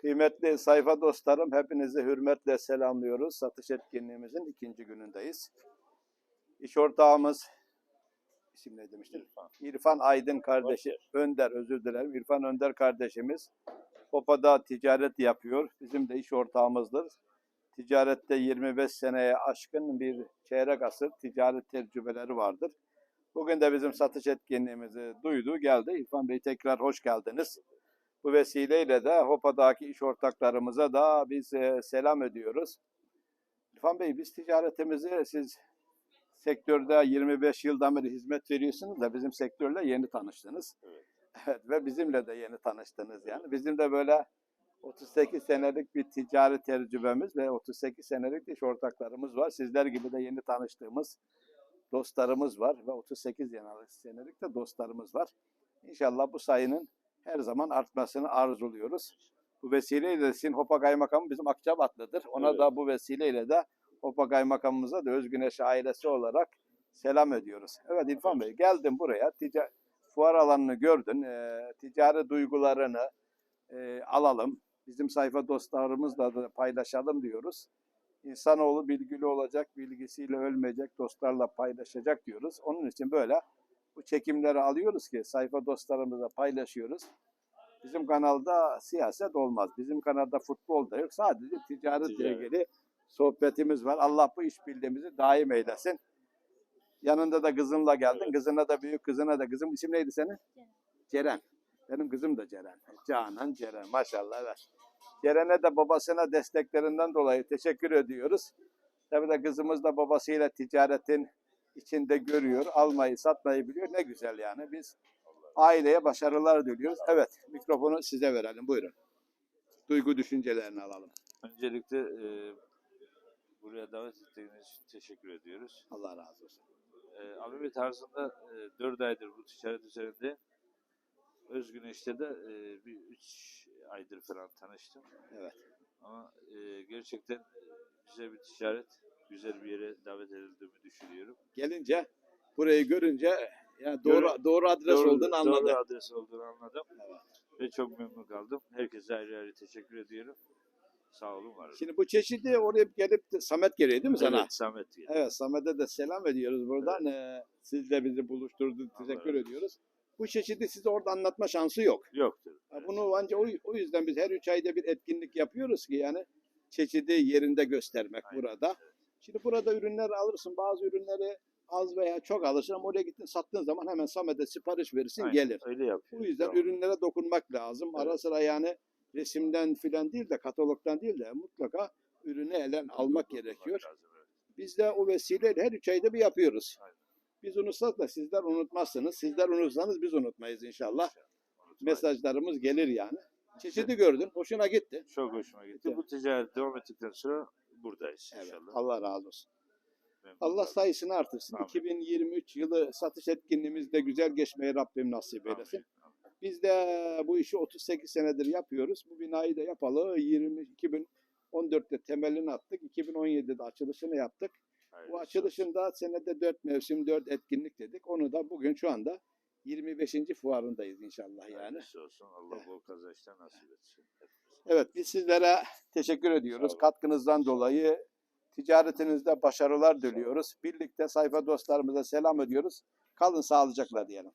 Kıymetli sayfa dostlarım, hepinizi hürmetle selamlıyoruz. Satış etkinliğimizin ikinci günündeyiz. İş ortağımız, isim ne demiştim? İrfan. İrfan Aydın kardeşi, Önder özür dilerim. İrfan Önder kardeşimiz Kopa'da ticaret yapıyor. Bizim de iş ortağımızdır. Ticarette 25 seneye aşkın bir çeyrek asır ticaret tecrübeleri vardır. Bugün de bizim satış etkinliğimizi duydu, geldi. İrfan Bey tekrar hoş geldiniz. Bu vesileyle de Hopa'daki iş ortaklarımıza da biz e, selam ediyoruz. İrfan Bey biz ticaretimizi siz sektörde 25 yıldan beri hizmet veriyorsunuz da bizim sektörle yeni tanıştınız. Evet. Evet ve bizimle de yeni tanıştınız yani. Bizim de böyle 38 senelik bir ticari tecrübemiz ve 38 senelik iş ortaklarımız var. Sizler gibi de yeni tanıştığımız dostlarımız var ve 38 senelik de dostlarımız var. İnşallah bu sayının her zaman artmasını arzuluyoruz. Bu vesileyle de sizin Hopa Kaymakamı bizim Akçabatlı'dır. Ona Evet. da bu vesileyle de Hopa Kaymakamımıza da Özgüneş ailesi olarak selam ediyoruz. Evet İrfan Bey geldin buraya. Tica fuar alanını gördün. Ee, ticari duygularını e, alalım. Bizim sayfa dostlarımızla da paylaşalım diyoruz. İnsanoğlu bilgili olacak, bilgisiyle ölmeyecek, dostlarla paylaşacak diyoruz. Onun için böyle bu çekimleri alıyoruz ki sayfa dostlarımızla paylaşıyoruz. Bizim kanalda siyaset olmaz. Bizim kanalda futbol da yok. Sadece ticaretle Ticaret. ilgili sohbetimiz var. Allah bu iş bildiğimizi daim eylesin. Yanında da kızınla geldin. Evet. Kızına da büyük kızına da. Kızım isim neydi senin? Ceren. Benim kızım da Ceren. Canan Ceren. Maşallah evet. Ceren'e de babasına desteklerinden dolayı teşekkür ediyoruz. Tabii de kızımız da babasıyla ticaretin içinde görüyor. Almayı, satmayı biliyor. Ne güzel yani. Biz aileye başarılar diliyoruz. Evet, mikrofonu size verelim. Buyurun. Duygu düşüncelerini alalım. Öncelikle e, buraya davet ettiğiniz için teşekkür ediyoruz. Allah razı olsun. E, Abibi tarzında e, 4 aydır bu ticaret üzerinde. Özgüneş'te de e, bir 3 aydır falan tanıştım. Evet. Ama e, gerçekten e, güzel bir ticaret, güzel bir yere davet edildiğimi düşünüyorum. Gelince, burayı görünce ya doğru Görün- doğru adres doğru, olduğunu anladım. Doğru adres olduğunu anladım. Ve çok memnun kaldım. Herkese ayrı ayrı teşekkür ediyorum. Sağ olun, var olun. Şimdi bu çeşidi oraya gelip de Samet geliyor değil mi sana? Evet, Samet geldi. Evet Samet'e de selam ediyoruz buradan. Ee, siz de bizi buluşturdu. Allah Teşekkür olsun. ediyoruz. Bu çeşidi size orada anlatma şansı yok. Yoktur. Ha, Bunu ancak o, o yüzden biz her üç ayda bir etkinlik yapıyoruz ki yani çeşidi yerinde göstermek Aynen. burada. Şimdi burada ürünler alırsın. Bazı ürünleri az veya çok alırsın ama oraya gittin sattığın zaman hemen Samet'e sipariş verirsin Aynen, gelir. Öyle yapıyor. Bu yüzden Tamam. ürünlere dokunmak lazım. Ara Evet. sıra yani resimden filan değil de katalogdan değil de mutlaka ürünü elden almak gerekiyor. lazım, evet. Biz de o vesileyle her üç ayda bir yapıyoruz. Aynen. Biz unutsak da sizler unutmazsınız. Sizler unutsanız biz unutmayız inşallah. Unutmayın. Mesajlarımız gelir yani. Çeşidi gördün. Hoşuna gitti. Çok hoşuma gitti. Güzel. Bu ticaret devam ettikten sonra buradayız Evet. inşallah. Allah razı olsun. Allah sayısını artırsın. Amin. 2023 yılı satış etkinliğimizde güzel geçmeyi Rabbim nasip Amin. eylesin. Biz de bu işi 38 senedir yapıyoruz. Bu binayı da yapalı 20 2014'te temelini attık. 2017'de açılışını yaptık. Hayırlısı Bu açılışında senede 4 mevsim 4 etkinlik dedik. Onu da bugün şu anda 25. fuarındayız inşallah yani. Hayırlısı olsun. Allah Evet. bol kazançlar nasip etsin. Evet biz sizlere teşekkür ediyoruz. Katkınızdan dolayı ticaretinizde başarılar diliyoruz. Birlikte sayfa dostlarımıza selam ediyoruz. Kalın sağlıcakla diyelim.